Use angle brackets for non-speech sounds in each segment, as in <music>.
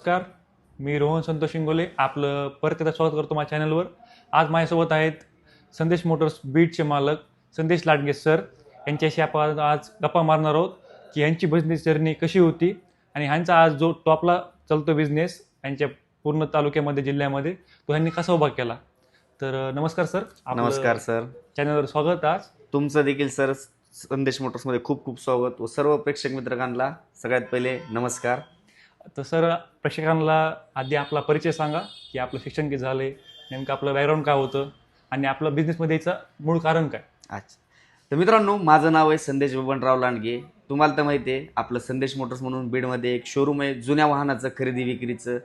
नमस्कार. मी रोहन संतोष शिंगोले. आपलं परत एकदा स्वागत करतो माझ्या चॅनलवर. आज माझ्यासोबत आहेत संदेश मोटर्स बीटचे मालक संदेश लाडगे सर. यांच्याशी आपण आज गप्पा मारणार आहोत की यांची बिझनेस जर्नी कशी होती आणि ह्यांचा आज जो टॉपला चालतो बिझनेस यांच्या पूर्ण तालुक्यामध्ये जिल्ह्यामध्ये तो ह्यांनी कसा उभा केला? तर नमस्कार सर. नमस्कार सर. चॅनलवर स्वागत आज. तुमचं देखील सर संदेश मोटर्समध्ये खूप खूप स्वागत व सर्व प्रेक्षक मित्रकांना सगळ्यात पहिले नमस्कार. तर सर प्रेक्षकांना आधी आपला परिचय सांगा की आपलं शिक्षण किती झाले नेमकं आपलं बॅकग्राऊंड काय होतं आणि आपलं बिझनेसमध्ये याचं मूळ कारण काय? अच्छा. तर मित्रांनो माझं नाव आहे संदेश बबनराव लांडगे. तुम्हाला तर माहिती आहे आपलं संदेश मोटर्स म्हणून बीडमध्ये एक शोरूम आहे जुन्या वाहनाचं खरेदी विक्रीचं.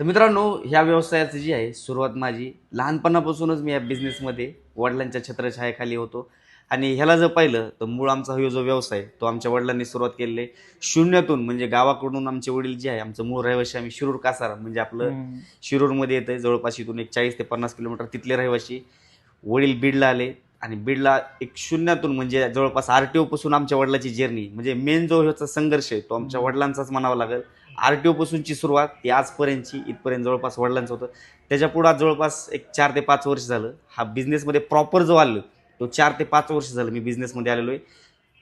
तर मित्रांनो ह्या व्यवसायाची जी आहे सुरुवात माझी लहानपणापासूनच मी या बिझनेसमध्ये वडिलांच्या छत्रछायाखाली होतो. आणि ह्याला जर पाहिलं तर मूळ आमचा हा जो व्यवसाय तो आमच्या वडिलांनी सुरुवात केलेला आहे. शून्यातून म्हणजे गावाकडून आमचे वडील जे आहे आमचं मूळ रहिवासी आम्ही शिरूर कासारा म्हणजे आपलं. शिरूरमध्ये येतं जवळपास इथून एक चाळीस ते पन्नास किलोमीटर तिथले रहिवासी. वडील बीडला आले आणि बीडला एक शून्यातून म्हणजे जवळपास आर टी ओपासून आमच्या वडिलाची जर्नी म्हणजे मेन जो ह्याचा संघर्ष आहे तो आमच्या वडिलांचाच म्हणावा लागेल. आर टी ओपासूनची सुरुवात ती आजपर्यंतची इथपर्यंत जवळपास वडिलांचं होतं. त्याच्या पुढं जवळपास एक चार ते पाच वर्ष झालं हा बिझनेसमध्ये प्रॉपर जो आलो तो चार ते पाच वर्ष झालं मी बिझनेसमध्ये आलेलो आहे.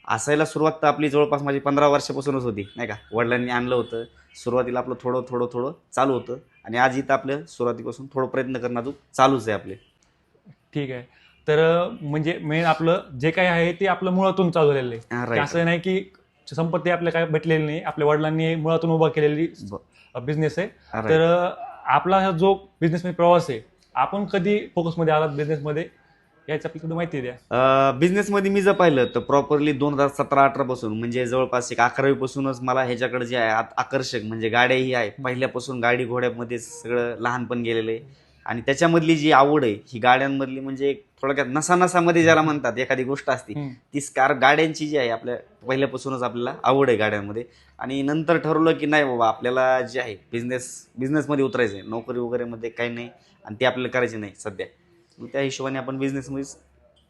असायला सुरुवात तर आपली जवळपास माझी पंधरा वर्षापासूनच होती नाही का? वडिलांनी आणलं होतं. सुरुवातीला आपलं थोडं थोडं थोडं चालू होतं. आणि आज इथं आपलं सुरुवातीपासून थोडं प्रयत्न करणं अजून चालूच आहे आपले. ठीक आहे. तर म्हणजे मेन आपलं जे काही आहे ते आपलं मुळातून चालू झालेलं आहे. right. असं नाही की संपत्ती आपल्या काय भेटलेली नाही आपल्या वडिलांनी मुळातून उभा केलेली बिझनेस आहे. right. तर आपला हा जो बिझनेस मध्ये प्रवास आहे आपण कधी फोकसमध्ये आलात बिझनेसमध्ये याची आपल्याकडे माहिती द्या. बिझनेसमध्ये मी जर पाहिलं तर प्रॉपरली दोन हजार सतरा अठरा पासून म्हणजे जवळपास एक अकरावी पासूनच मला ह्याच्याकडे जे आहे आत- आकर्षक म्हणजे गाड्याही आहे. पहिल्यापासून गाडी घोड्यामध्ये सगळं लहानपण गेलेलं आहे. आणि त्याच्यामधली जी आवड आहे ही गाड्यांमधली म्हणजे एक थोडक्यात नसा नसामध्ये ज्याला म्हणतात एखादी गोष्ट असते हम्म. ती कार गाड्यांची जी आहे आपल्या पहिल्यापासूनच आपल्याला आवड आहे गाड्यांमध्ये. आणि नंतर ठरवलं की नाही बाबा आपल्याला जे आहे बिझनेस बिझनेसमध्ये उतरायचं आहे नोकरी वगैरेमध्ये काही नाही आणि ते आपल्याला करायचे नाही सध्या. त्या हिशोबाने आपण बिझनेसमध्येच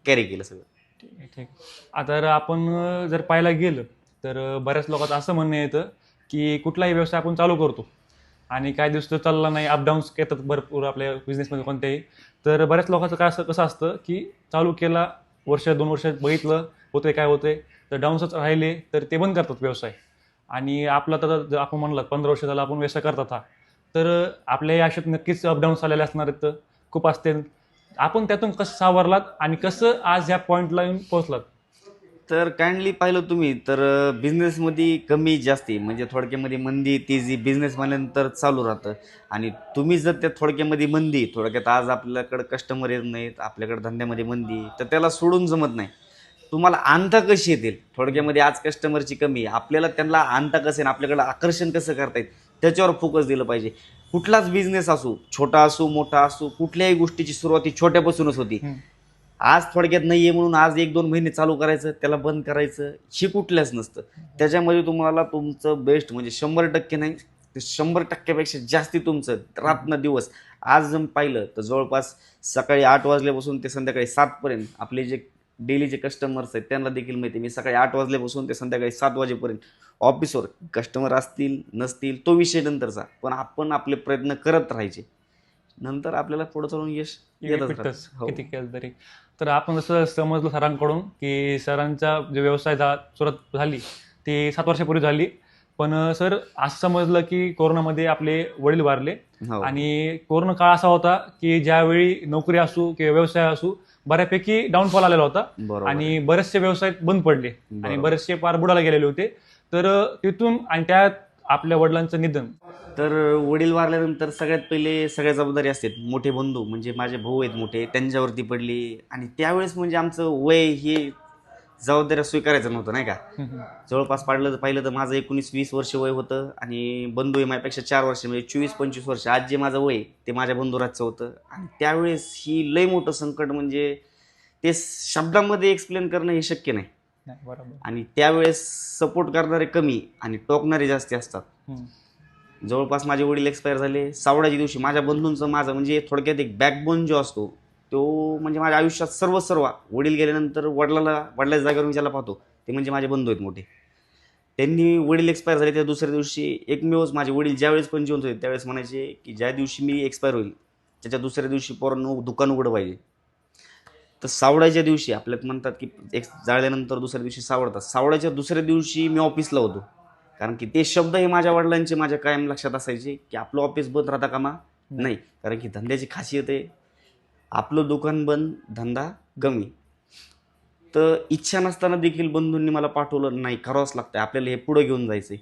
कॅरी केलं सगळं. ठीक आहे ठीक. आता आपण जर पाहायला गेलं तर बऱ्याच लोकांचं असं म्हणणं येतं की कुठलाही व्यवसाय आपण चालू करतो आणि काही दिवस तो चालला नाही अपडाऊन्स येतात भरपूर आपल्या बिझनेसमध्ये कोणत्याही. तर बऱ्याच लोकांचं काय असं कसं असतं की चालू केला वर्ष दोन वर्ष बघितलं होते काय होते तर डाऊन्सच राहिले तर ते बंद करतात व्यवसाय. आणि आपला तर जर आपण म्हणलं पंधरा वर्ष झाला आपण व्यवसाय करतात हा तर आपल्या या आयुष्यात नक्कीच अपडाऊन्स आलेले असणार आहेत खूप असते आपण त्यातून कसं सावरलात आणि कसं आज ह्या पॉईंटला येऊन पोहोचलात? तर काइंडली पाहिलं तुम्ही तर बिझनेसमध्ये कमी जास्ती म्हणजे थोडक्यामध्ये मंदी तेजी बिझनेस म्हणल्यानंतर चालू राहतं. आणि तुम्ही जर त्या थोडक्यामध्ये मंदी थोडक्यात आज आपल्याकडं कस्टमर येत नाहीत आपल्याकडे धंद्यामध्ये मंदी तर त्याला सोडून जमत नाही. तुम्हाला आणता कशी येतील? थोडक्यामध्ये आज कस्टमरची कमी आहे आपल्याला त्यांना आणता कसं आहे आपल्याकडे आकर्षण कसं करता येईल त्याच्यावर फोकस दिलं पाहिजे. कुठलाच बिझनेस असो छोटा असो मोठा असो कुठल्याही गोष्टीची सुरुवात ही छोट्यापासूनच होती. आज थोडक्यात नाहीये म्हणून आज एक दोन महिने चालू करायचं त्याला बंद करायचं हे कुठल्याच नसतं. त्याच्यामध्ये तुम्हाला तुमचं बेस्ट म्हणजे शंभर टक्के नाही ते शंभर टक्क्यापेक्षा जास्ती तुमचं रात्र दिवस. आज जर पाहिलं तर जवळपास सकाळी आठ वाजल्यापासून ते संध्याकाळी सातपर्यंत आपले जे डेली जे कस्टमर्स आहेत त्यांना देखील माहिती. मी सकाळी आठ वाजल्यापासून ते संध्याकाळी सात वाजेपर्यंत ऑफिसवर कस्टमर असतील नसतील तो विषय नंतरचा पण आपण आपले प्रयत्न करत राहायचे नंतर आपल्याला पुढे चालून यश. हो. किती केलं तरी तर आपण जसं समजलं सरांकडून की सरांचा जो व्यवसाय सुरुवात झाली ती सात वर्षापूर्वी झाली पण सर असं समजलं की कोरोनामध्ये आपले वडील वारले हो. आणि कोरोना काळ असा होता की ज्यावेळी नोकरी असू किंवा व्यवसाय असू बऱ्यापैकी डाऊनफॉल आलेला होता. आणि बरेचसे व्यवसाय बंद पडले. आणि. बरेचसे पार बुडाला गेलेले होते. तर तिथून आणि त्यात आपल्या वडिलांचं निधन. तर वडील वारल्यानंतर सगळ्यात पहिले सगळ्या जबाबदारी असतात. मोठे बंधू म्हणजे माझे भाऊ आहेत मोठे त्यांच्यावरती पडली. आणि त्यावेळेस म्हणजे आमचं वय हे जबाबदाऱ्या स्वीकारायचं नव्हतं नाही का? जवळपास पाडलं पाहिलं तर माझं एकोणीस वीस वर्ष वय होतं आणि बंधू आहे माझ्यापेक्षा चार वर्ष म्हणजे चोवीस पंचवीस वर्ष. आज जे माझं वय ते माझ्या बंधुराजचं होतं. आणि त्यावेळेस ही लय मोठं संकट म्हणजे ते शब्दामध्ये एक्सप्लेन करणं हे शक्य नाही. बरोबर. आणि त्यावेळेस सपोर्ट करणारे कमी आणि टोकणारे जास्ती असतात. जवळपास माझे वडील एक्सपायर झाले. सावडाच्या दिवशी माझ्या बंधूंचं माझं म्हणजे थोडक्यात एक बॅकबोन जो असतो तो म्हणजे माझ्या आयुष्यात सर्व सर्व वडील गेल्यानंतर वडिलाला वडिलाच्या जागेवर मी ज्याला पाहतो ते म्हणजे माझे बंधू आहेत मोठे. त्यांनी वडील एक्सपायर झाले त्या दुसऱ्या दिवशी एकमेवच माझे वडील ज्यावेळेस पण जिवंत होते त्यावेळेस म्हणायचे की ज्या दिवशी मी एक्सपायर होईल त्याच्या दुसऱ्या दिवशी पोरांनो दुकान उघडं पाहिजे. तर सावडाच्या दिवशी आपल्यात म्हणतात की एक जाळल्यानंतर दुसऱ्या दिवशी सावडतात सावडाच्या दुसऱ्या दिवशी मी ऑफिसला होतो. कारण की ते शब्दही माझ्या वडिलांचे माझ्या कायम लक्षात असायचे की आपलं ऑफिस बंद राहता कामा नाही. कारण की धंद्याची खासियत आहे आपलं दुकान बंद धंदा गमी. तर इच्छा नसताना देखील बंधूंनी मला पाठवलं नाही करावंच लागतं आपल्याला हे पुढं घेऊन जायचं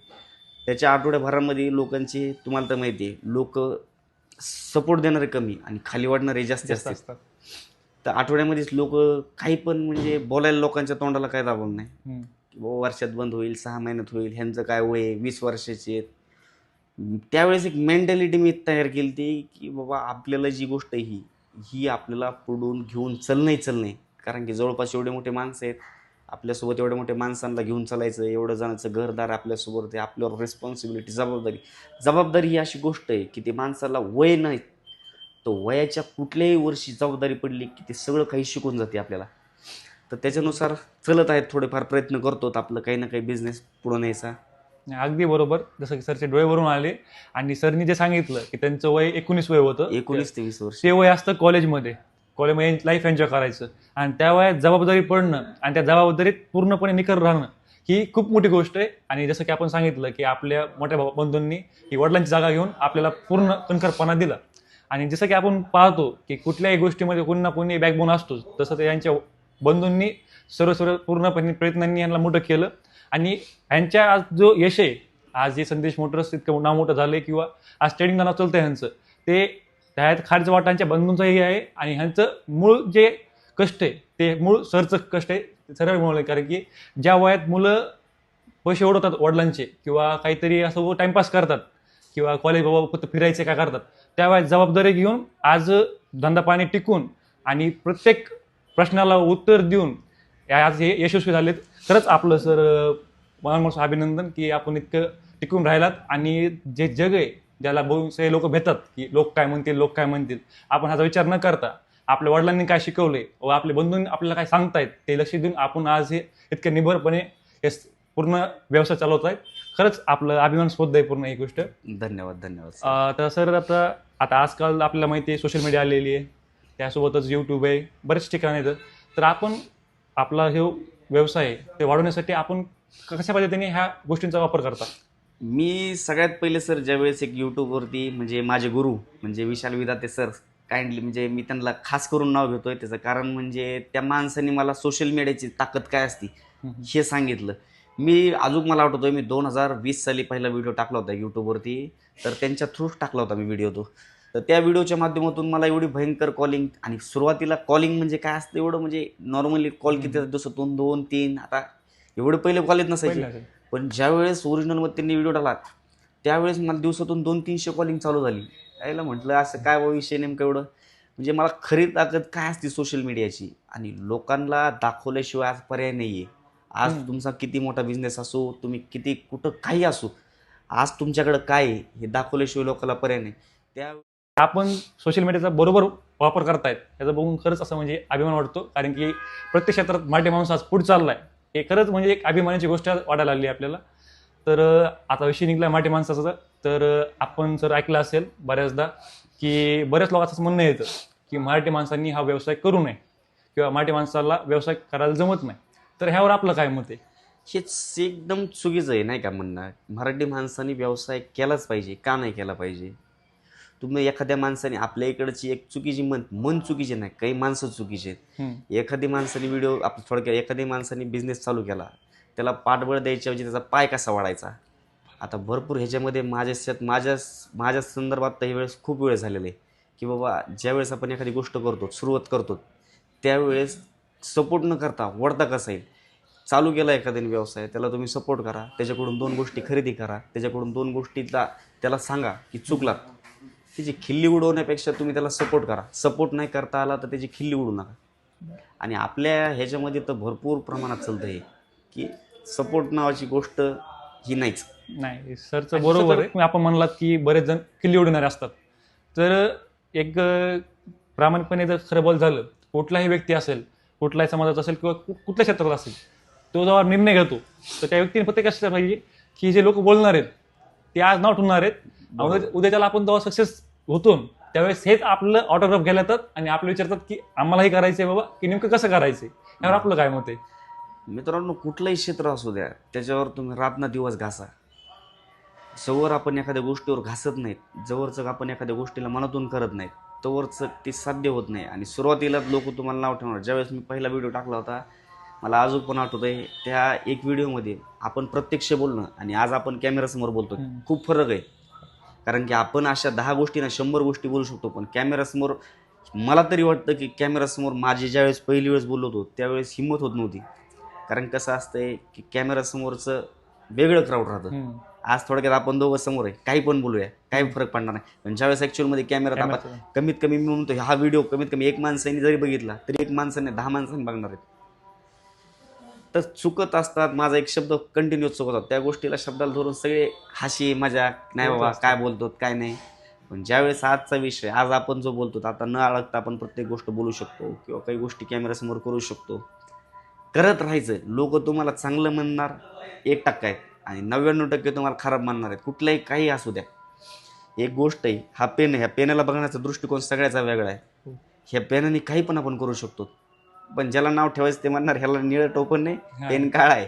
त्याच्या आठवड्याभरामध्ये लोकांचे तुम्हाला तर माहिती आहे लोक सपोर्ट देणारे कमी आणि खाली वाढणारे जास्त जास्त असतात. तर आठवड्यामध्येच लोक काही पण म्हणजे बोलायला लोकांच्या तोंडाला काय दाबून नाही. वर्षात बंद होईल सहा महिन्यात होईल ह्यांचं काय वय आहे, वीस वर्षाचे त्यावेळेस एक मेंटॅलिटी मी तयार केली ती की बाबा आपल्याला जी गोष्ट आहे ही ही आपल्याला पुढून घेऊन चलणंही चलणे कारण की जवळपास एवढे मोठे माणसं आहेत आपल्यासोबत एवढ्या मोठ्या माणसांना घेऊन चालायचं एवढं जाण्याचं घरदार आपल्यासोबत आहे आपल्यावर रिस्पॉन्सिबिलिटी जबाबदारी. जबाबदारी ही अशी गोष्ट आहे की ते माणसाला वय नाही. तर वयाच्या कुठल्याही वर्षी जबाबदारी पडली की ते सगळं काही शिकून जाते आपल्याला. तर त्याच्यानुसार चलत आहेत थोडेफार प्रयत्न करतो आपलं काही ना काही बिझनेस पुढं न्यायचा. अगदी बरोबर जसं की सरचे डोळे भरून आले आणि सरनी जे सांगितलं की त्यांचं वय एकोणीस वय होतं एकोणीस ते वीस वर्ष. ते वय असतं कॉलेजमध्ये. कॉलेजमध्ये लाईफ एन्जॉय करायचं. आणि त्या वयात जबाबदारी पडणं आणि त्या जबाबदारीत पूर्णपणे निखर राहणं ही खूप मोठी गोष्ट आहे. आणि जसं की आपण सांगितलं की आपल्या मोठ्या बंधूंनी ही वडिलांची जागा घेऊन आपल्याला पूर्ण कणखरपणा दिला. आणि जसं की आपण पाहतो की कुठल्याही गोष्टीमध्ये कोणी ना कोणी बॅकबोन असतोच. तसं ते यांच्या बंधूंनी सर्व सर्व पूर्णपणे प्रयत्नांनी यांना मोठं केलं. आणि ह्यांच्या आज जो यश आहे आज जे संदेश मोटर्स इतकं नाव मोठं झालंय किंवा आज ट्रेडिंग नाव चालतं ह्यांचं ते त्यात खारज वाटांच्या बंधूंचंही आहे आणि ह्यांचं मूळ जे कष्ट आहे ते मूळ सरचं कष्ट आहे ते सरळ मिळवलं कारण की ज्या वयात मुलं पैसे ओढवतात वडिलांचे किंवा काहीतरी असं टाइमपास करतात किंवा कॉलेज बाबा फक्त फिरायचे काय करतात त्या वयात जबाबदारी घेऊन आज धंदा पाणी टिकून आणि प्रत्येक प्रश्नाला उत्तर देऊन या- आज हे यशस्वी झालेत. खरंच आपलं सर मनापासून अभिनंदन की आपण इतकं टिकून राहिलात आणि जे जग आहे ज्याला बहुसे लोक भेटतात की लोक काय म्हणतील लोक काय म्हणतील आपण ह्याचा विचार न करता आपल्या वडिलांनी काय शिकवले व आपले बंधूंनी आपल्याला काय सांगतायत ते लक्ष देऊन आपण आज हे इतक्या निभरपणे हे पूर्ण व्यवसाय चालवत आहेत. खरंच आपलं अभिमानस्पद आहे पूर्ण ही गोष्ट. धन्यवाद धन्यवाद तर सर आता आता आजकाल आपल्याला माहिती आहे सोशल मीडिया आलेली आहे. त्यासोबतच यूट्यूब आहे. बरेच ठिकाण आहेत. तर आपण आपला हे व्यवसाय ते वाढवण्यासाठी आपण कशा पद्धतीने ह्या गोष्टींचा वापर करता? मी सगळ्यात पहिले सर ज्यावेळेस एक यूट्यूबवरती म्हणजे माझे गुरु म्हणजे विशाल विदाते सर काइंडली म्हणजे मी त्यांना खास करून नाव घेतोय. त्याचं कारण म्हणजे त्या माणसाने मला सोशल मीडियाची ताकद काय असती हे सांगितलं. मी अजून मला आठवतोय मी दोन हजार वीस साली पहिला व्हिडिओ टाकला होता यूट्यूबवरती तर त्यांच्या थ्रूच टाकला होता मी व्हिडिओ तो. तर त्या व्हिडिओच्या माध्यमातून मला एवढी भयंकर कॉलिंग आणि सुरुवातीला कॉलिंग म्हणजे काय असतं एवढं म्हणजे नॉर्मली कॉल किती दिवसातून दोन तीन आता एवढे पहिले कॉल येत नसायचे. पण ज्यावेळेस ओरिजिनलमध्ये त्यांनी व्हिडिओ टाकला त्यावेळेस मला दिवसातून दोन तीनशे कॉलिंग चालू झाली. यायला म्हटलं असं काय विषय नेमकं एवढं? म्हणजे मला खरी ताकद काय असते सोशल मीडियाची आणि लोकांना दाखवल्याशिवाय आज पर्याय नाही आहे आज. तुमचा किती मोठा बिझनेस असो तुम्ही किती कुठं काही असो आज तुमच्याकडं काय आहे हे दाखवल्याशिवाय लोकांना पर्याय नाही. त्या आपण सोशल मीडियाचा बरोबर वापर करतायत याचा बघून खरंच असं म्हणजे अभिमान वाटतो. कारण की प्रत्येक क्षेत्रात मराठी माणूस आज पुढे चाललाय. हे खरंच म्हणजे एक अभिमानाची गोष्ट वाटायला लागली आपल्याला. तर आता विषय निघला मराठी माणसाचा. तर आपण जर ऐकलं असेल बऱ्याचदा की बऱ्याच लोकांचं म्हणणं येतं की मराठी माणसांनी हा व्यवसाय करू नये किंवा मराठी माणसाला व्यवसाय करायला जमत नाही. तर ह्यावर आपलं काय मत आहे? हेच एकदम चुकीचं आहे नाही का म्हणणं? मराठी माणसांनी व्यवसाय केलाच पाहिजे का नाही केला पाहिजे? तुम्ही एखाद्या माणसाने आपल्या इकडची एक चुकीची मन मन चुकीचे नाही काही माणसं चुकीचे आहेत. एखादी माणसाने व्हिडिओ आप थोडक्यात एखादी माणसाने बिझनेस चालू केला त्याला पाठबळ द्यायच्याऐवजी त्याचा पाय कसा वाढायचा? आता भरपूर ह्याच्यामध्ये माझ्या शेत माझ्या माझ्या संदर्भात तर ही वेळेस खूप वेळ झालेला आहे. की बाबा ज्यावेळेस आपण एखादी गोष्ट करतो सुरुवात करतो त्यावेळेस सपोर्ट न करता वडता कसा येईल? चालू केला एखाद्याने व्यवसाय त्याला तुम्ही सपोर्ट करा त्याच्याकडून दोन गोष्टी खरेदी करा त्याच्याकडून दोन गोष्टीला त्याला सांगा की चुकलात. त्याची खिल्ली उडवण्यापेक्षा तुम्ही त्याला सपोर्ट करा. सपोर्ट नाही करता आला तर त्याची खिल्ली उडवू नका. आणि आपल्या ह्याच्यामध्ये तर भरपूर प्रमाणात चालतं हे की सपोर्ट नावाची गोष्ट ही नाहीच. नाही सरचं बरोबर आहे. आपण म्हणलात की बरेच जण किल्ली उडणारे असतात. तर एक प्रामाणिकपणे जर खरं बोल झालं कुठलाही व्यक्ती असेल कुठलाही समाजाचा असेल किंवा कुठल्या क्षेत्रात असेल तो जेव्हा निर्णय घेतो तर त्या व्यक्तीने फक्त कसं पाहिजे की जे लोक बोलणार आहेत ते आज नाव ठेवणार आहेत उद्या- उद्याच्याला आपण जेव्हा सक्सेस होतो त्यावेळेस हेच आपलं ऑटोग्राफ घ्यायला येतात आणि आपल्याला विचारतात की आम्हाला हे करायचंय बाबा की नेमकं कसं करायचंय? यावर आपलं काय मत आहे? मित्रांनो कुठलंही क्षेत्र असू द्या त्याच्यावर तुम्ही रातना दिवस घासा. जवळ आपण एखाद्या गोष्टीवर घासत नाहीत जवळचं आपण एखाद्या गोष्टीला मनातून करत नाहीत तवरचं ते साध्य होत नाही. आणि सुरुवातीला लोक तुम्हाला नाव ठेवणार. ज्यावेळेस मी पहिला व्हिडिओ टाकला होता मला अजून पण आठवत आहे त्या एक व्हिडिओमध्ये आपण प्रत्यक्ष बोलणं आणि आज आपण कॅमेरासमोर बोलतो. खूप फरक आहे. कारण की आपण अशा दहा गोष्टी ना शंभर गोष्टी बोलू शकतो पण कॅमेरासमोर मला तरी वाटतं की कॅमेरासमोर माझी ज्यावेळेस पहिली वेळेस बोललो होतो त्यावेळेस हिंमत होत नव्हती कारण कसं असतंय की कॅमेरासमोरचं वेगळं क्राऊड राहतं. आज थोडक्यात आपण दोघं समोर आहे काही पण बोलूया काही फरक पडणार नाही पण ज्यावेळेस ॲक्च्युअलमध्ये कॅमेरात आपण. कमीत कमी मी म्हणतो हा व्हिडिओ कमीत कमी एक माणसाने जरी बघितला तरी एक माणसाने दहा माणसांनी बघणार आहेत तर चुकत असतात माझा एक शब्द कंटिन्यू चुकत होता. त्या गोष्टीला शब्दाला धरून सगळे हाशी मजाक नाही बाबा काय बोलतो काय नाही. पण ज्यावेळेस आजचा विषय आज आपण जो बोलतो आता न अडकता आपण प्रत्येक गोष्ट बोलू शकतो किंवा काही गोष्टी कॅमेऱ्यासमोर करू शकतो. करत राहायचं लोक तुम्हाला चांगलं म्हणणार एक टक्का आहे. आणि नव्याण्णव टक्के तुम्हाला खराब म्हणणार आहेत. कुठलाही काही असू द्या. एक गोष्ट आहे हा पेन ह्या पेनाला बघण्याचा दृष्टिकोन सगळ्याचा वेगळा आहे. ह्या पेनाने काही पण आपण करू शकतो. पण ज्याला नाव ठेवायचं ते म्हणणार ह्याला निळं टोपण नाही. पेन काळा आहे.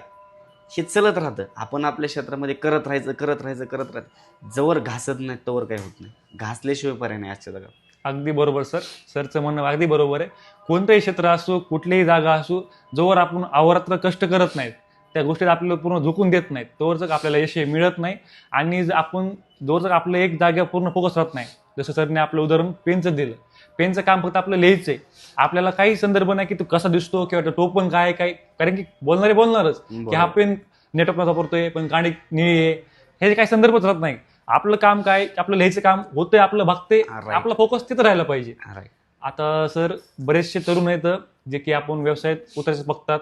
हे चलत राहतं. आपण आपल्या क्षेत्रामध्ये करत राहायचं करत राहायचं करत राहायचं. जवळ घासत नाही तवर काही होत नाही. घासल्याशिवाय पर्याय नाही आजच्या जगात. अगदी बरोबर सर. सरचं म्हणणं अगदी बरोबर आहे. कोणतंही क्षेत्र असो कुठलीही जागा असो जोवर आपण अवरात्र कष्ट करत नाहीत त्या गोष्टीत आपल्याला पूर्ण झुकून देत नाहीत. तोवर जर आपल्याला यश मिळत नाही आणि आपण जोवर जर आपलं एक जागेवर पूर्ण फोकस राहत नाही जसं सरने आपलं उदाहरण पेनचं दिलं. पेनचं काम फक्त आपलं लिहायचं आहे. आपल्याला काही संदर्भ नाही की तो कसा दिसतो किंवा तो टोपण काय काय. कारण की बोलणारे बोलणारच. की हा पेन नेटवर्क वापरतोय पण गाणी निळी आहे. हे काही संदर्भच राहत नाही. आपलं काम काय आपलं लिहायचं काम होतंय आपलं बघते Right. आपला फोकस तिथं राहायला पाहिजे. Right. आता सर बरेचसे तरुण आहेत जे की आपण व्यवसायात उतरायचं बघतात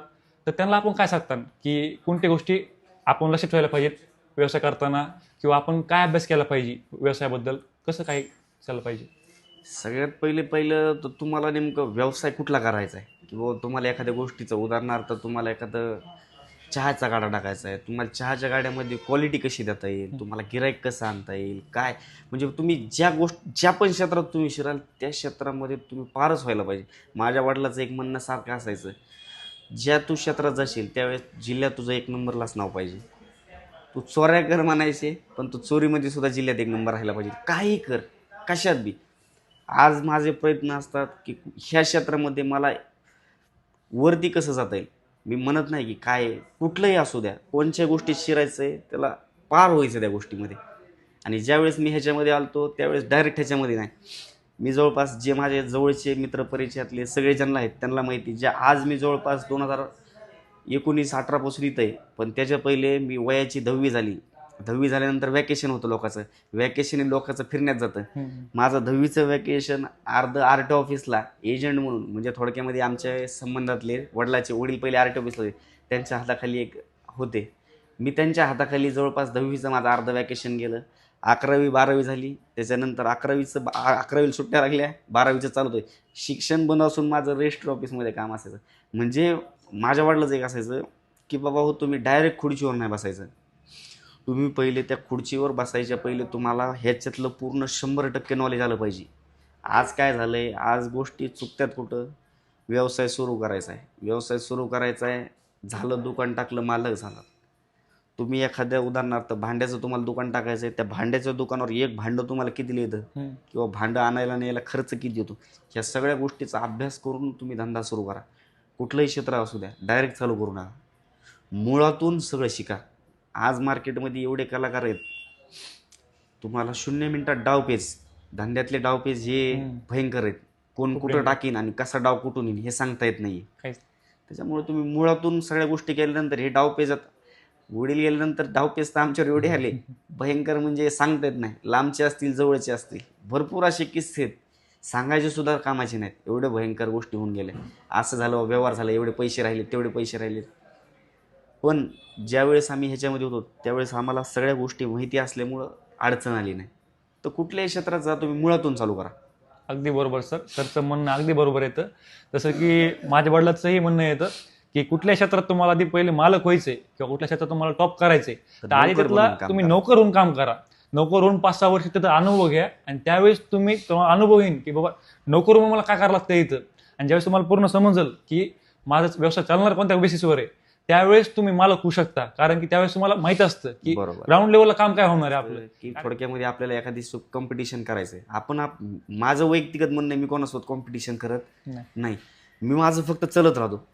तर त्यांना आपण काय सांगतात की कोणत्या गोष्टी आपण लक्षात ठेवायला पाहिजेत व्यवसाय करताना? किंवा आपण काय अभ्यास केला पाहिजे व्यवसायाबद्दल? कसं काय केलं पाहिजे. सगळ्यात पहिले पहिलं तर तुम्हाला नेमकं व्यवसाय कुठला करायचा आहे? किंवा तुम्हाला एखाद्या गोष्टीचं उदाहरणार्थ तुम्हाला एखादं चहाचा गाडा टाकायचा आहे तुम्हाला चहाच्या गाड्यामध्ये क्वालिटी कशी देता येईल? तुम्हाला गिराईक कसं आणता येईल? काय? म्हणजे तुम्ही ज्या गोष्ट ज्या पण क्षेत्रात तुम्ही शिराल त्या क्षेत्रामध्ये तुम्ही पारच व्हायला पाहिजे. माझ्या वडिलाचं एक म्हणणं सारखं असायचं ज्या तू क्षेत्रात जाशील त्यावेळेस जिल्ह्यात तुझं एक नंबरलाच नाव पाहिजे. तू चोऱ्या कर म्हणायचे पण तू चोरीमध्ये सुद्धा जिल्ह्यात एक नंबर राहायला पाहिजे. काही कर. कशात बी. आज माझे प्रयत्न असतात की ह्या क्षेत्रामध्ये मला वरती कसं जाता येईल? मी म्हणत नाही की काय कुठलंही असू द्या. कोणत्या गोष्टीत शिरायचं आहे त्याला पार व्हायचं त्या गोष्टीमध्ये. आणि ज्यावेळेस मी ह्याच्यामध्ये आलतो त्यावेळेस डायरेक्ट ह्याच्यामध्ये नाही. मी जवळपास जे माझे जवळचे मित्र परिचयातले सगळे ज्यांना आहेत त्यांना माहिती जे आज मी जवळपास दोन हजार एकोणीस अठरापासून इथं आहे. पण त्याच्या पहिले मी वयाची दहावी झाली. दहावी झाल्यानंतर वॅकेशन होतं लोकांचं. वॅकेशन हे लोकांचं फिरण्यात जातं. माझं दहावीचं वॅकेशन अर्ध आर टी ऑफिसला एजंट म्हणून म्हणजे थोडक्यामध्ये आमच्या संबंधातले वडिलाचे वडील पहिले आर टी ऑफिसला होते. त्यांच्या हाताखाली एक होते. मी त्यांच्या हाताखाली जवळपास दहावीचं माझं अर्ध वॅकेशन गेलं. अकरावी बारावी झाली. त्याच्यानंतर अकरावीचं अकरावीला सुट्ट्या लागल्या. बारावीचं चालू होतं. शिक्षण बंद असून माझं रेस्ट ऑफिसमध्ये काम असायचं. म्हणजे माझ्या वडिलाचं एक असायचं की बाबा हो तुम्ही डायरेक्ट खुर्चीवर नाही बसायचं. तुम्ही पहिले त्या खुर्चीवर बसायच्या पहिले तुम्हाला ह्याच्यातलं पूर्ण शंभर टक्के नॉलेज आलं पाहिजे. आज काय झालं आहे आज गोष्टी चुकत्यात कुठं? व्यवसाय सुरू करायचा आहे. व्यवसाय सुरू करायचा आहे. झालं दुकान टाकलं मालक झाला. तुम्ही एखाद्या उदाहरणार्थ भांड्याचं तुम्हाला दुकान टाकायचं आहे त्या भांड्याच्या दुकानावर एक भांडं तुम्हाला किती येतं किंवा भांडं आणायला न्यायला खर्च किती येतो? ह्या सगळ्या गोष्टीचा अभ्यास करून तुम्ही धंदा सुरू करा. कुठलंही क्षेत्र असू द्या डायरेक्ट चालू करू नका. मुळातून सगळं शिका. आज मार्केटमध्ये एवढे कलाकार आहेत. तुम्हाला शून्य मिनिटात डाव पेच. धंद्यातले डाव पेच हे. भयंकर आहेत. कोण कुठं. टाकीन आणि कसा डाव कुठून येईल हे सांगता येत नाही. त्याच्यामुळे तुम्ही मुळातून सगळ्या गोष्टी केल्यानंतर हे डाव पेजात वडील गेल्यानंतर डाव पेच तर आमच्यावर एवढे आले. <laughs> भयंकर म्हणजे सांगता येत नाही. लांबचे असतील जवळचे असतील. भरपूर असे किस्से आहेत. सांगायचे सुद्धा कामाचे नाहीत. एवढे भयंकर गोष्टी होऊन गेल्या. असं झालं व्यवहार झाला एवढे पैसे राहिले तेवढे पैसे राहिले. पण ज्यावेळेस आम्ही ह्याच्यामध्ये होतो त्यावेळेस आम्हाला सगळ्या गोष्टी माहिती असल्यामुळं अडचण आली नाही. तर कुठल्याही क्षेत्रात जा तुम्ही मुळातून चालू करा. अगदी बरोबर सर. सरचं म्हणणं अगदी बरोबर येतं. जसं की माझ्या वडिलाचंही म्हणणं येतं की कुठल्या क्षेत्रात तुम्हाला आधी पहिले मालक व्हायचे किंवा कुठल्या क्षेत्रात तुम्हाला टॉप करायचे तर आधी त्यातला तुम्ही करा. नोकर होऊन काम करा. नोकर होऊन पाच सहा वर्ष त्याचा अनुभव घ्या आणि त्यावेळेस तुम्ही तुम्हाला अनुभव येईन की बाबा नोकर होऊन मला काय करावं लागतं इथं? आणि ज्यावेळेस तुम्हाला पूर्ण समजेल की माझा व्यवसाय चालणार कोणत्या बेसिसवर आहे त्यावेळेस तुम्ही मालक होऊ शकता. कारण की त्यावेळेस तुम्हाला माहीत असतं की बरोबर. ग्राउंड लेवलला काम काय होणार आहे आपलं? की थोडक्यामध्ये आपल्याला एखादी कॉम्पिटिशन करायचंय. आपण आप- माझं वैयक्तिक म्हणणं आहे, मी कोणासोबत कॉम्पिटिशन करत नाही. नाही. मी माझं फक्त चलत राहतो.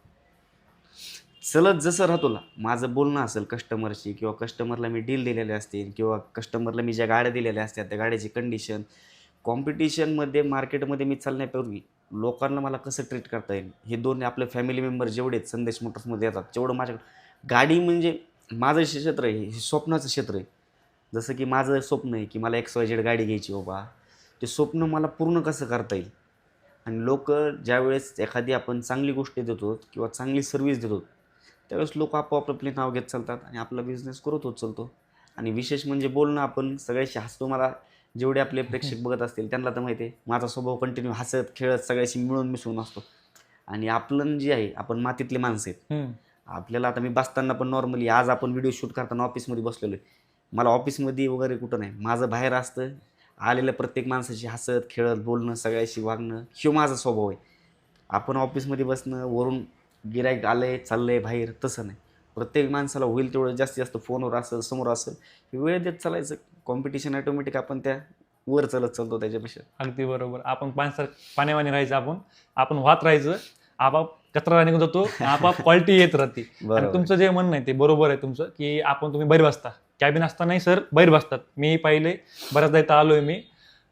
चलत जसं राहतो ना माझं बोलणं असेल कस्टमरशी किंवा कस्टमरला मी डील दिलेले असतील किंवा कस्टमरला मी ज्या गाड्या दिलेल्या असतात त्या गाड्याची कंडिशन कॉम्पिटिशनमध्ये मार्केटमध्ये मी चालण्यापूर्वी लोकांना मला कसं ट्रीट करता येईल? हे दोन आपले फॅमिली मेंबर जेवढे आहेत संदेश मोटर्समध्ये येतात तेवढं माझ्याकडे गाडी म्हणजे माझं जे क्षेत्र आहे हे स्वप्नाचं क्षेत्र आहे. जसं की माझं स्वप्न आहे की मला एक्स वाय झेड गाडी घ्यायची बाबा. ते स्वप्न मला पूर्ण कसं करता येईल? आणि लोक ज्यावेळेस एखादी आपण चांगली गोष्ट देतो किंवा चांगली सर्व्हिस देतो त्यावेळेस लोक आपोआप आपले नाव घेत चालतात आणि आपला बिझनेस करत होत चालतो. आणि विशेष म्हणजे बोलणं आपण सगळ्याशी हसतो मला जेवढे आपले प्रेक्षक बघत असतील त्यांना तर माहिती आहे माझा स्वभाव कंटिन्यू हसत खेळत सगळ्याशी मिळून मिसळून असतो. आणि आपलं जे आहे आपण मातीतले माणसं आहेत. आपल्याला आता मी बसताना पण नॉर्मली आज आपण व्हिडिओ शूट करताना ऑफिसमध्ये बसलेलो आहे. मला ऑफिसमध्ये वगैरे कुठं नाही. माझं बाहेर असतं आलेल्या प्रत्येक माणसाशी हसत खेळत बोलणं सगळ्याशी वागणं ह्यो माझा स्वभाव आहे. आपण ऑफिसमध्ये बसणं वरून गिराईक आलंय चाललंय बाहेर तसं नाही. प्रत्येक माणसाला होईल तेवढं जास्तीत जास्त फोनवर असेल समोर असेल हे वेळ देत चालायचं. कॉम्पिटिशन ॲटोमॅटिक आपण त्या वर चालत चालतो त्याच्यापेक्षा. अगदी बरोबर. आपण पाण्यासार पाण्यावाने राहायचं आपण. आपण वाहत राहायचं. आपाप कचरा निघून जातो. आपाप क्वालिटी येत राहते. <laughs> आणि तुमचं जे म्हणणं आहे ते बरोबर आहे तुमचं की आपण तुम्ही बाहेर बसता. कॅबिन असतानाही सर बाहेर बसतात. मी पाहिले बऱ्याचदा इथं आलोय मी.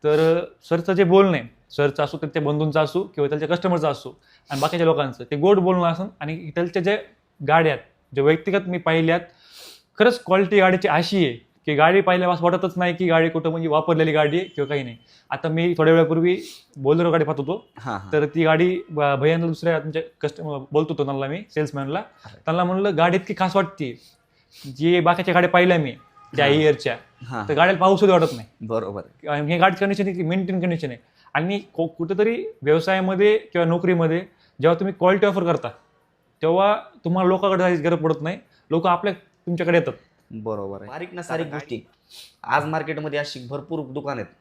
तर सरचं जे बोलणं आहे सरचं असो त्यांच्या बंधूंचं असो किंवा त्यांच्या कस्टमरचं असो आणि बाकीच्या लोकांचं ते गोड बोलणं असन आणि इथलच्या जे गाड्या आहेत जे व्यक्तिगत मी पाहिल्यात खरंच क्वालिटी गाडीची अशी आहे की गाडी पाहिल्या असं वाटतच नाही की गाडी कुठं म्हणजे वापरलेली गाडी आहे किंवा काही नाही. आता मी थोड्या वेळापूर्वी बोलेरो गाडी पाहत होतो. तर ती गाडी भैयानं दुसऱ्या तुमच्या कस्टमर बोलतो होतो त्यांना मी सेल्समॅनला त्यांना म्हणलं गाडी इतकी खास वाटते. जी बाकीच्या गाड्या पाहिल्या मी त्या. इयरच्या तर गाड्याला पाऊस वाटत नाही. बरोबर हे गाडी कंडिशन मेंटेन कंडिशन आहे. आणि कुठेतरी व्यवसायामध्ये किंवा नोकरीमध्ये जेव्हा तुम्ही क्वालिटी ऑफर करता तेव्हा तुम्हाला लोकांकडे जायची गरज पडत नाही. लोक आपल्या तुमच्याकडे येतात. बरोबर आहे. बारीक ना सारीक गोष्टी. आज मार्केटमध्ये अशी भरपूर दुकान आहेत.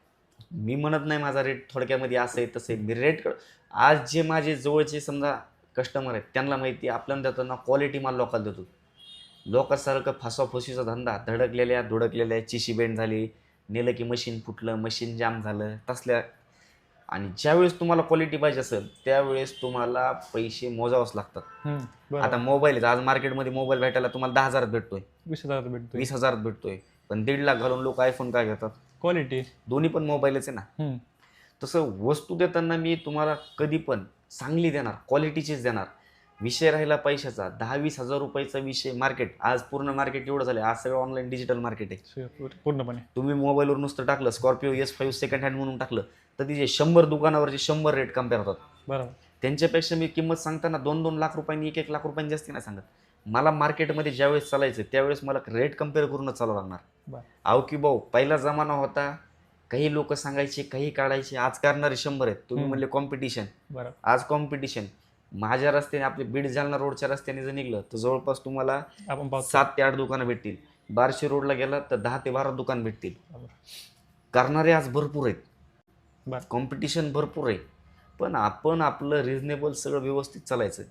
मी म्हणत नाही माझा रेट थोडक्यामध्ये असं आहे तसं आहे. मी रेट आज जे माझे जवळचे समजा कस्टमर आहेत त्यांना माहिती आहे आपल्याला देताना क्वालिटी माल लोकांना देतो. लोकांसारखं फसवाफसवीचा धंदा धडकलेल्या धुडकलेल्या चिशी बेंड झाली नेलं की मशीन फुटलं मशीन जाम झालं तसल्या आणि ज्यावेळेस तुम्हाला क्वालिटी पाहिजे असेल त्यावेळेस तुम्हाला पैसे मोजावंच लागतात. आता मोबाईल आज मार्केटमध्ये मोबाईल भेटायला तुम्हाला दहा हजारात भेटतोय. वीस हजार भेटतो वीस हजारात भेटतोय. पण दीड लाख घालून लोक आयफोन काय घेतात? क्वालिटी दोन्ही पण मोबाईलच आहे ना. तसं वस्तू देताना मी तुम्हाला कधी पण चांगली देणार क्वालिटीचीच देणार. विषय राहिला पैशाचा. दहा वीस हजार रुपयाचा विषय मार्केट आज पूर्ण मार्केट एवढं झालं. आज सगळं ऑनलाईन डिजिटल मार्केट आहे. पूर्णपणे. तुम्ही मोबाईलवर नुसतं टाकलं Scorpio S five second hand म्हणून टाकलं तर तिचे शंभर दुकानावरचे शंभर रेट कंपेअर होतात. बरोबर. त्यांच्यापेक्षा मी किंमत सांगताना दोन दोन लाख रुपयांनी एक एक लाख रुपयांनी जास्ती नाही सांगत. मला मार्केटमध्ये ज्यावेळेस चालायचं त्यावेळेस मला रेट कंपेअर करूनच चालावं लागणार. बरं. अहो की भाऊ पहिला जमाना होता काही लोक सांगायचे काही काढायचे आज करणारे शंभर आहेत. तुम्ही हम्म. म्हणले कॉम्पिटिशन बरोबर आज कॉम्पिटिशन माझ्या रस्त्याने आपले बीड जालना रोडच्या रस्त्याने जर निघलं तर जवळपास तुम्हाला आपण पाहतो. सात ते आठ दुकानं भेटतील. बारशे रोडला गेला तर दहा ते बारा दुकान भेटतील. बरोबर. करणारे आज भरपूर आहेत. बरं. कॉम्पिटिशन भरपूर आहे. पण आपण आपलं रिझनेबल सगळं व्यवस्थित चालायचं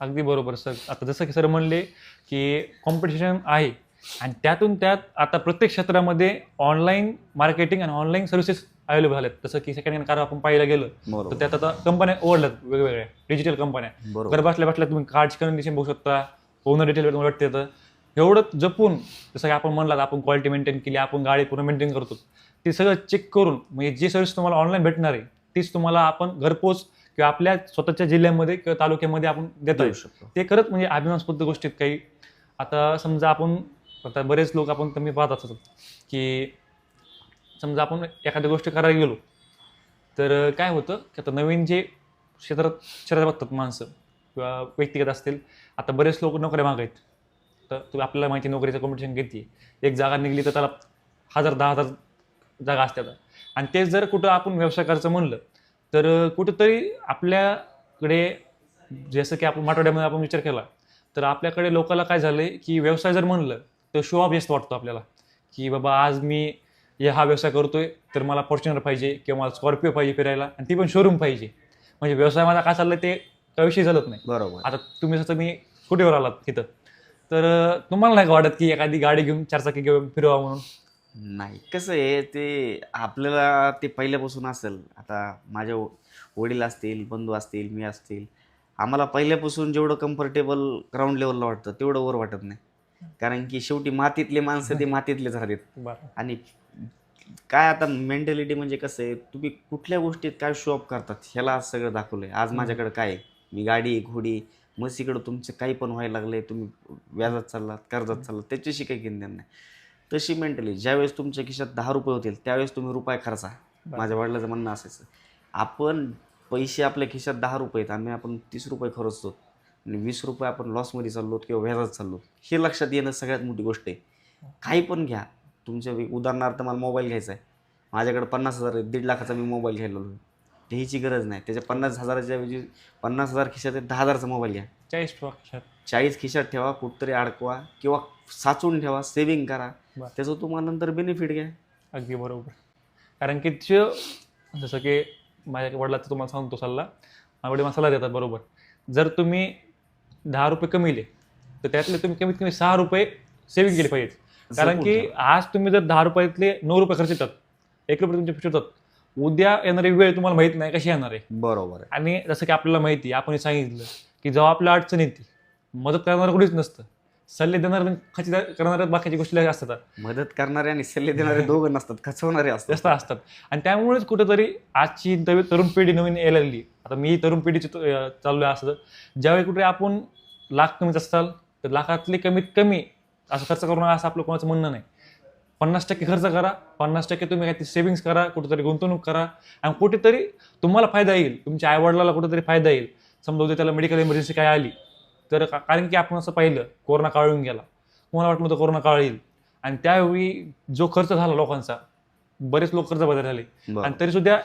अगदी बरोबर सर. आता जसं की सर म्हणले की कॉम्पिटिशन आहे आणि त्यातून त्यात आता प्रत्येक क्षेत्रामध्ये ऑनलाईन मार्केटिंग आणि ऑनलाईन सर्व्हिसेस अवेलेबल झालेत. जसं की सेकंड हँड कार आपण पाहायला गेलं तर त्यात आता कंपन्या ओढल्यात वेगवेगळ्या. डिजिटल कंपन्या घर बरोबर. बसल्या बसल्या तुम्ही कार्डची कंडिशन बघू शकता. पूर्ण डिटेल वाटते तर. एवढं जपून जसं की आपण म्हणलात आपण क्वालिटी मेंटेन केली आपण गाडी पूर्ण मेंटेन करतो ते सगळं चेक करून म्हणजे जी सर्व्हिस तुम्हाला ऑनलाईन भेटणार आहे तीच तुम्हाला आपण घरपोच किंवा आपल्या स्वतःच्या जिल्ह्यामध्ये किंवा तालुक्यामध्ये आपण देता. येऊ शकतो. ते खरंच म्हणजे अभिमानास्पद गोष्टीत काही. आता समजा आपण आता बरेच लोक आपण कमी पाहत असतात की समजा आपण एखाद्या गोष्टी करायला गेलो तर काय होतं की आता नवीन जे क्षेत्रात क्षेत्रात बघतात माणसं किंवा व्यक्तिगत असतील आता बरेच लोक नोकऱ्या मागायत तर तुम्ही आपल्याला माहिती आहे, नोकरीचं कॉम्पिटिशन किती आहे. एक जागा निघली तर त्याला हजार दहा हजार जागा असतात. आणि तेच जर कुठं आपण व्यवसाय करायचं म्हणलं तर कुठंतरी आपल्याकडे जसं की आपण मराठवाड्यामध्ये आपण विचार केला तर आपल्याकडे लोकांना काय झालंय की व्यवसाय जर म्हणलं तर शो ऑफ जास्त वाटतो आपल्याला. की बाबा आज मी हा व्यवसाय करतोय तर मला फॉर्च्युनर पाहिजे किंवा मला स्कॉर्पिओ पाहिजे फिरायला आणि ती पण शोरूम पाहिजे. म्हणजे व्यवसाय माझा काय चाललंय ते त्याविषयी झालंच नाही. बरोबर. आता तुम्ही जसं मी स्कूटीवर आलात तिथं तर तुम्हाला नाही का वाटत की एखादी गाडी घेऊन चारचाकी घेऊन फिरवा म्हणून? नाही कसं आहे ते आपल्याला ते पहिल्यापासून असेल. आता माझे व- वडील असतील बंधू असतील मी असतील आम्हाला पहिल्यापासून जेवढं कम्फर्टेबल ग्राउंड लेवलला वाटतं तेवढं वर वाटत नाही. कारण की शेवटी मातीतले माणसं ते मातीतलेच राहतात. बरं. आणि काय आता मेंटॅलिटी म्हणजे कसं आहे तुम्ही कुठल्या गोष्टीत काय शो ऑफ करतात ह्याला आज सगळं दाखवलंय. आज माझ्याकडे काय आहे? मी गाडी घोडी म्हशीकडं तुमचं काही पण व्हायला लागलंय तुम्ही व्याजात चाललात कर्जात चाललात त्याच्याशी काही घेणं नाही. तशी मेंटली ज्यावेळेस तुमच्या खिशात दहा रुपये होतील त्यावेळेस तुम्ही रुपये खर्चा. माझ्या वडिलाचं म्हणणं असायचं आपण पैसे आपल्या खिशात दहा रुपये आहेत आम्ही आपण तीस रुपये खर्चतो आणि वीस रुपये आपण लॉसमध्ये चाललो किंवा व्याजात चाललो हे लक्षात येणं सगळ्यात मोठी गोष्ट आहे. काही पण घ्या. तुमच्या उदाहरणार्थ मला मोबाईल घ्यायचा आहे. माझ्याकडे पन्नास हजार आहे दीड लाखाचा मी मोबाईल घ्यायला घ्यायची गरज नाही. त्याच्या पन्नास हजाराच्या ऐवजी पन्नास हजार खिशात आहे दहा हजारचा मोबाईल घ्या. चाळीस लक्षात चाळीस खिशात ठेवा कुठतरी अडकवा किंवा साचून ठेवा सेविंग करा. बरं. त्याचं तुम्हाला नंतर बेनिफिट घ्या. अगदी बरोबर. कारण की ते जसं की माझ्या वडिलाचा तुम्हाला सांगतो सल्ला माझे वडील मला सल्ला देतात बरोबर. जर तुम्ही दहा रुपये कमीले तर त्यातले तुम्ही कमीत कमी सहा रुपये सेव्हिंग केले पाहिजे कारण जपून की ठेवा. आज तुम्ही जर दहा रुपयातले नऊ रुपये खर्च येतात एक रुपये तुमचे फिट होतात उद्या येणारी वेळ तुम्हाला माहीत नाही कशी येणार आहे. बरोबर आहे. आणि जसं की आपल्याला माहिती आहे, आपण हे सांगितलं की जेव्हा आपल्या अडचण येते मदत करणारं कुठेच नसतं. सल्ले देणार करणाऱ्या बाकीच्या गोष्टी असतात. मदत करणारे आणि सल्ले देणारे दोघं नसतात खचवणारे असतात. जास्त असतात. आणि त्यामुळेच कुठेतरी आजची तरी तरुण पिढी नवीन यायला लागली. आता मी तरुण पिढीची अं, चाललोय असं. ज्यावेळी कुठे आपण लाख कमीच असाल तर लाखातले कमीत कमी असं खर्च करू नका असं आपलं कोणाचं म्हणणं नाही. पन्नास टक्के खर्च करा पन्नास टक्के तुम्ही काहीतरी सेव्हिंग्स करा कुठेतरी गुंतवणूक करा. आणि कुठेतरी तुम्हाला फायदा येईल. तुमच्या आईवडिलाला कुठेतरी फायदा येईल. समजा उद्या त्याला मेडिकल इमर्जन्सी काय आली तर कारण की आपण असं पाहिलं कोरोना काळ येऊन गेला. कोणाला वाटलं होतं कोरोना काळ येईल. आणि त्यावेळी जो खर्च झाला लोकांचा बरेच लोक कर्ज बदल झाले आणि तरी सुद्धा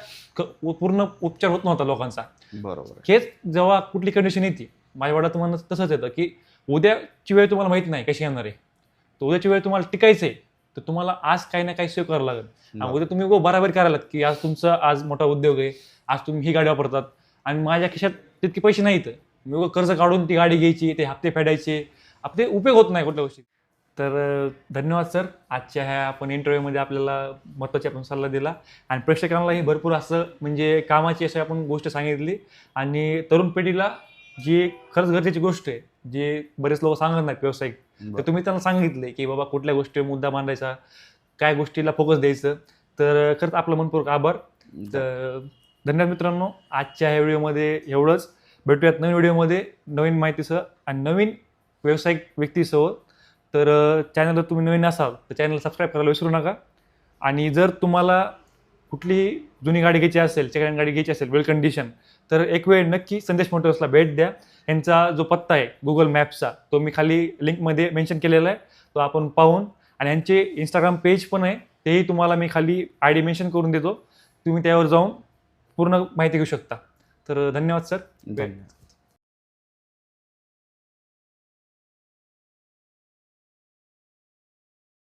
पूर्ण उपचार होत नव्हता लोकांचा. बरोबर. हेच जेव्हा कुठली कंडिशन येते माझ्या वडिलाचं म्हणणं तसंच येतं की उद्याची वेळ तुम्हाला माहीत नाही कशी येणार आहे. तर उद्याची वेळ तुम्हाला टिकायचं आहे तर तुम्हाला आज काही ना काही सेव्ह करावं लागेल. उद्या तुम्ही बराबर करायला लागत की आज तुमचा आज मोठा उद्योग आहे आज तुम्ही ही गाडी वापरतात आणि माझ्या खिशात तितके पैसे नाहीत. मी कर्ज काढून ती गाडी घ्यायची ते हप्ते फेडायचे. आपले उपयोग होत नाही कुठल्या गोष्टी तर धन्यवाद सर. आजच्या ह्या आपण इंटरव्ह्यूमध्ये आपल्याला महत्त्वाचे आपण सल्ला दिला आणि प्रेक्षकांनाही भरपूर असं म्हणजे कामाची अशी आपण गोष्ट सांगितली. आणि तरुण पिढीला जी खरंच गरजेची गोष्ट आहे जे बरेच लोक सांगत नाहीत व्यावसायिक तर. तुम्ही त्यांना सांगितले की बाबा कुठल्या गोष्टीवर मुद्दा मांडायचा काय गोष्टीला फोकस द्यायचं. तर खरंच आपलं मनपूर्वक आभार. तर धन्यवाद मित्रांनो. आजच्या ह्या व्हिडिओमध्ये एवढंच. भेटूयात नवीन व्हिडिओमध्ये नवीन माहितीसह आणि नवीन व्यावसायिक व्यक्तीसह. तर चॅनलवर तुम्ही नवीन असाल तर चॅनल सबस्क्राईब करायला विसरू नका. आणि जर तुम्हाला कुठलीही जुनी गाडी घ्यायची असेल सेकंड गाडी घ्यायची असेल वेल कंडिशन तर एक वेळ नक्की संदेश मोटर्सला भेट द्या. यांचा जो पत्ता आहे गुगल मॅप्सचा तो मी खाली लिंकमध्ये मेन्शन केलेला आहे. तो आपण पाहून आणि यांचे इंस्टाग्राम पेज पण आहे तेही तुम्हाला मी खाली आय डी मेन्शन करून देतो. तुम्ही त्यावर जाऊन पूर्ण माहिती घेऊ शकता. तर धन्यवाद सर. धन्यवाद.